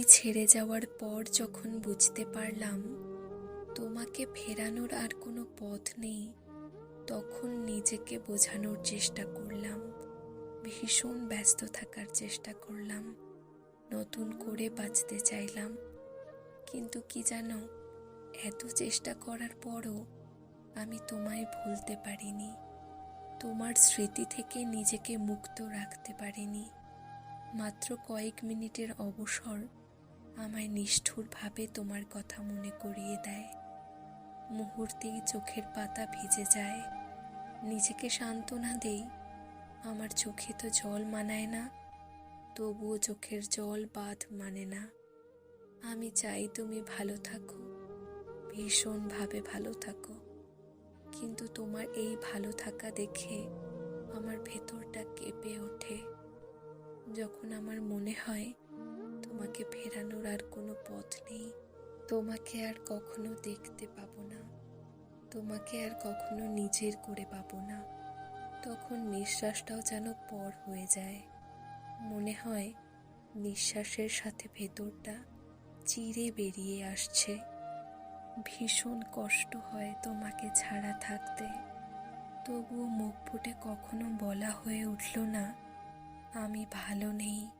তুমি ছেড়ে যাওয়ার পর যখন বুঝতে পারলাম তোমাকে ফেরানোর আর কোনো পথ নেই, তখন নিজেকে বোঝানোর চেষ্টা করলাম। ভীষণ ব্যস্ত থাকার চেষ্টা করলাম। নতুন করে বাঁচতে চাইলাম। কিন্তু কি জানো, এত চেষ্টা করার পরও আমি তোমায় ভুলতে পারিনি। তোমার স্মৃতি থেকে নিজেকে মুক্ত রাখতে পারিনি। মাত্র কয়েক মিনিটের অবসর আমায় নিষ্ঠুরভাবে তোমার কথা মনে করিয়ে দেয়। মুহূর্তেই চোখের পাতা ভিজে যায়। নিজেকে সান্ত্বনা দেই। আমার চোখে তো জল মানায় না, তবুও চোখের জল বাঁধ মানে না। আমি চাই তুমি ভালো থাকো, ভীষণভাবে ভালো থাকো। কিন্তু তোমার এই ভালো থাকা দেখে আমার ভেতরটা কেঁপে ওঠে। যখন আমার মনে হয় তোমাকে ফেরানোর আর কোনো পথ নেই। তোমাকে আর কখনো দেখতে পাবো না। তোমাকে আর কখনো নিজের করে পাবো না। তখন নিঃশ্বাসটাও যেন পর হয়ে যায়। মনে হয় নিঃশ্বাসের সাথে ভেতরটা চিরে বেরিয়ে আসছে। ভীষণ কষ্ট হয় তোমাকে ছাড়া থাকতে। তবুও মুখ ফুটে কখনো বলা হয়ে উঠল না, আমি ভালো নেই।